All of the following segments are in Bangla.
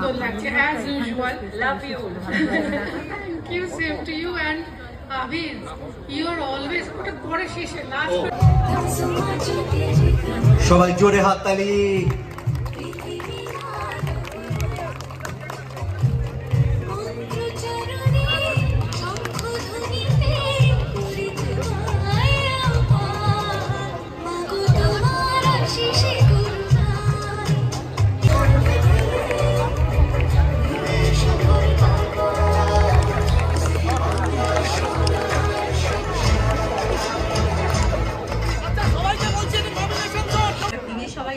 সুন্দর লাগছে as usual love you thank you same to you and Abir you R always ওটা পরে শেষে লাস্ট সবাই জোরে হাততালি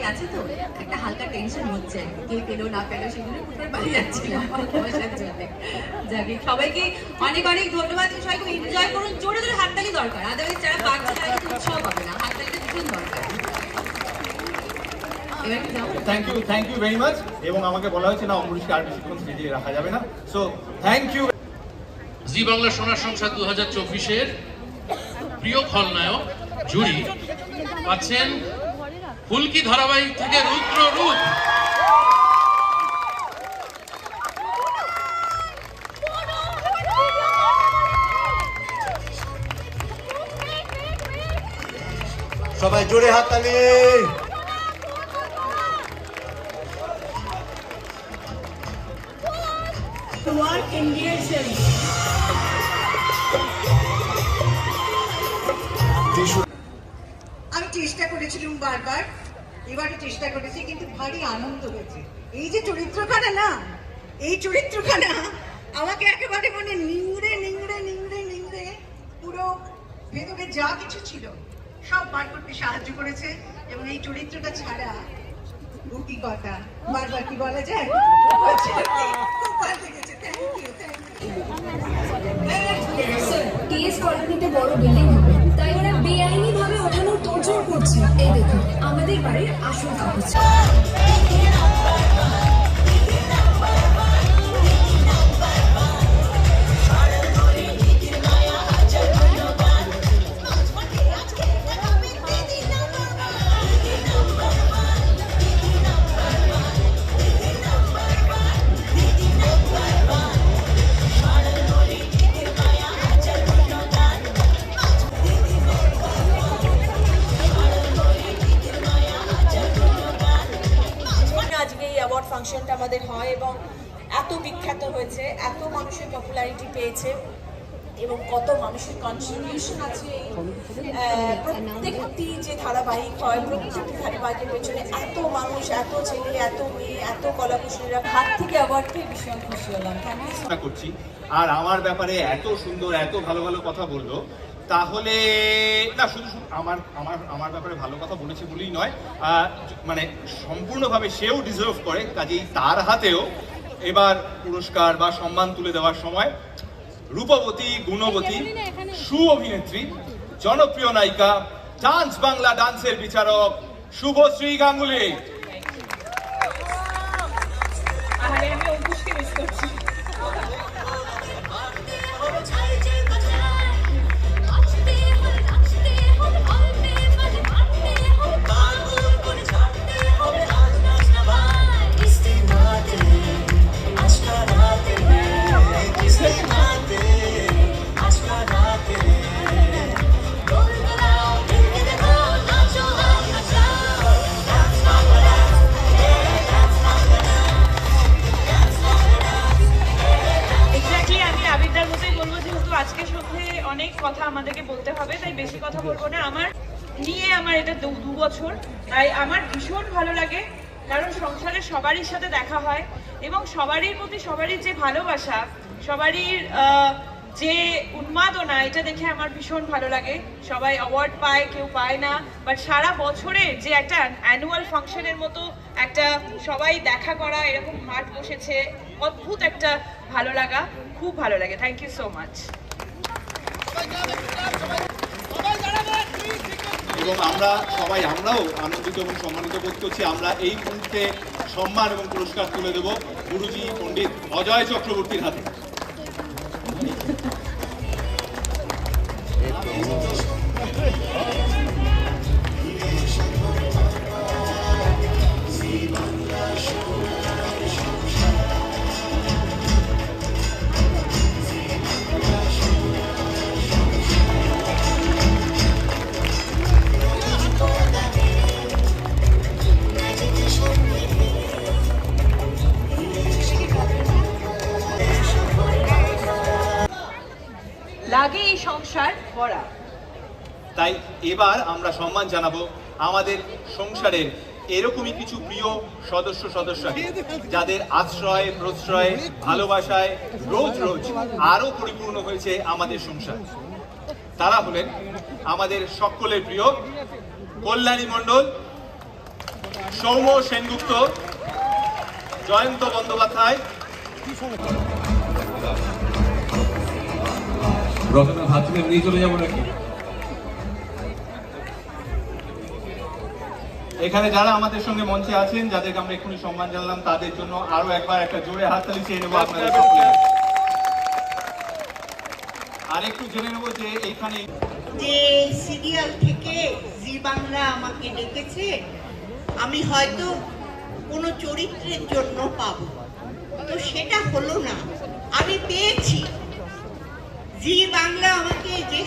সবাই আছে তো? একটা হালকা টেনশন হচ্ছে। কে পেল না পেল সেগুলো উপরে পালিয়ে যাচ্ছিলাম ভালোবাসার জন্য। যাকে সবাইকে অনেক অনেক ধন্যবাদ সবাই খুব এনজয় করুন। জোরে জোরে হাততালি দরকার। আদারওয়াইজ যারা পাচ্ছে তারা কিন্তু উৎসাহ পাবে না। হাততালিটা ভীষণ দরকার। Thank you thank you very much এবং আমাকে বলা হয়েছে না অমরিশকে আর বেশিক্ষণ স্টেজে রাখা যাবে না। So thank you Zee Bangla Sonar Sansar দু হাজার চব্বিশের প্রিয় খলনায়ক জুরি পাচ্ছেন ফুলকি ধারাবাহিক থেকে রুদ্র রূপ। সবাই জোরে হাততালি। আমি বারবার এবারে চেষ্টা করেছি, কিন্তু ভারী আনন্দ হয়েছে। এই যে চরিত্রখানা না, এই চরিত্রখানা, আমাকে একেবারে মানে নিংড়ে নিংড়ে নিংড়ে নিংড়ে পুরো ভেতরে যা কিছু ছিল, সব বার করতে সাহায্য করেছে, এবং এই চরিত্রটা ছাড়া গুটি কথা বারবার কি বলা যায়? বড় বিল্ডিং হবে তাই ওরা বেআইনি ভাবে ওঠানোর তোড়জোড় করছে। এই দেখুন আমাদের বাড়ির আসল কাগজ। আমাদের হয় এবং এত বিখ্যাত হয়েছে, এত মানুষের পপুলারিটি পেয়েছে এবং কত মানুষের কন্ট্রিবিউশন আছে প্রত্যেকটি যে ধারাবাহিক হয়, প্রত্যেকটি ধারাবাহিকের পেছনে এত মানুষ, এত ছেলে, এত মেয়ে, এত কলাকুশলীরা হাত থেকে অ্যাওয়ার্ড পেয়ে ভীষণ খুশি হলাম। থ্যাংক করছি। আর আমার ব্যাপারে এত সুন্দর, এত ভালো ভালো কথা বলল। তাহলে না শুধু শুধু আমার আমার আমার ব্যাপারে ভালো কথা বলেছে বলেই নয় মানে সম্পূর্ণভাবে সেও ডিজার্ভ করে কাজেই তার হাতেও এবার পুরস্কার বা সম্মান তুলে দেওয়ার সময় রূপবতী গুণবতী সু অভিনেত্রী জনপ্রিয় নায়িকা ডান্স বাংলা ডান্সের বিচারক শুভশ্রী গাঙ্গুলি আরে আমি অঙ্কুশকে মিস করছি নিয়ে আমার এটা দু বছর। তাই আমার ভীষণ ভালো লাগে, কারণ সংসারে সবারই সাথে দেখা হয় এবং সবারই প্রতি সবারই যে ভালোবাসা, সবারই যে উন্মাদনা, এটা দেখে আমার ভীষণ ভালো লাগে। সবাই অ্যাওয়ার্ড পায়, কেউ পায় না বাট সারা বছরে যে একটা অ্যানুয়াল ফাংশনের মতো একটা সবাই দেখা করা, এরকম মাঠ বসেছে, অদ্ভুত একটা ভালো লাগা, খুব ভালো লাগে। থ্যাংক ইউ সো মাচ এবং আমরা সবাই, আমরাও আনন্দিত এবং সম্মানিত বোধ করছি। আমরা এই মুহূর্তে সম্মান এবং পুরস্কার তুলে দেব গুরুজি পণ্ডিত অজয় চক্রবর্তীর হাতে। তাই এবার আমরা সম্মান জানাব আমাদের সংসারের এরকমই কিছু প্রিয় সদস্য সদস্যকে যাদের আশ্রয়, প্রশ্রয়, ভালোবাসায় রোজ রোজ আরও পরিপূর্ণ হয়েছে আমাদের সংসার। তারা হলেন আমাদের সকলের প্রিয় কল্যাণী মণ্ডল, সৌম্য সেনগুপ্ত, জয়ন্ত বন্দ্যোপাধ্যায়। রতনা ভাত নিয়ে চলে যাব নাকি? এখানে যারা আমাদের সঙ্গে মঞ্চে আছেন, যাদেরকে আমরা এক্ষুনি সম্মান জানলাম, তাদের জন্য আরও একবার একটা জোরে হাততালি চেয়ে নেব আপনাদের আর একটু জেনে নেব যে এইখানে যে সিরিয়াল থেকে জি বাংলা আমাকে ডেকেছে, আমি হয়তো কোনো চরিত্রের জন্য পাবো। তো সেটা হলো না। আমি পেয়েছি। জি বাংলা আমাকে যে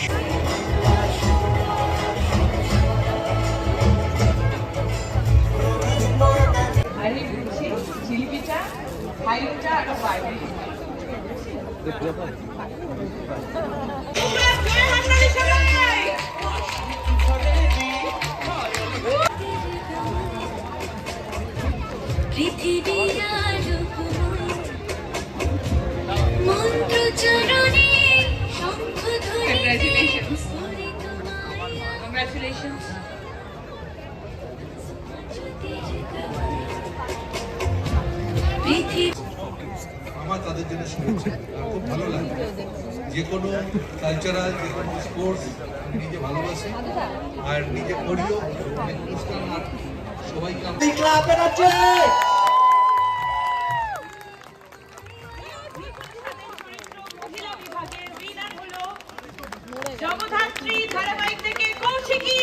পৃথিবীর মন্ত্র চরণে শঙ্খ Congratulations. কংগ্রাচুলেশনস পৃথিবী তাদের জন্য শুনেছি খুব ভালো লাগে। যে কোনো কালচারাল যে কোনো স্পোর্টস আমি নিজে ভালোবাসি আর নিজে করিও। অনুষ্ঠান আর সবাইকে ক্লাব বেরোচ্ছে মহিলা বিভাগের উইনার হলো জগধাত্রী ধারাবাহিক থেকে কৌশিকী।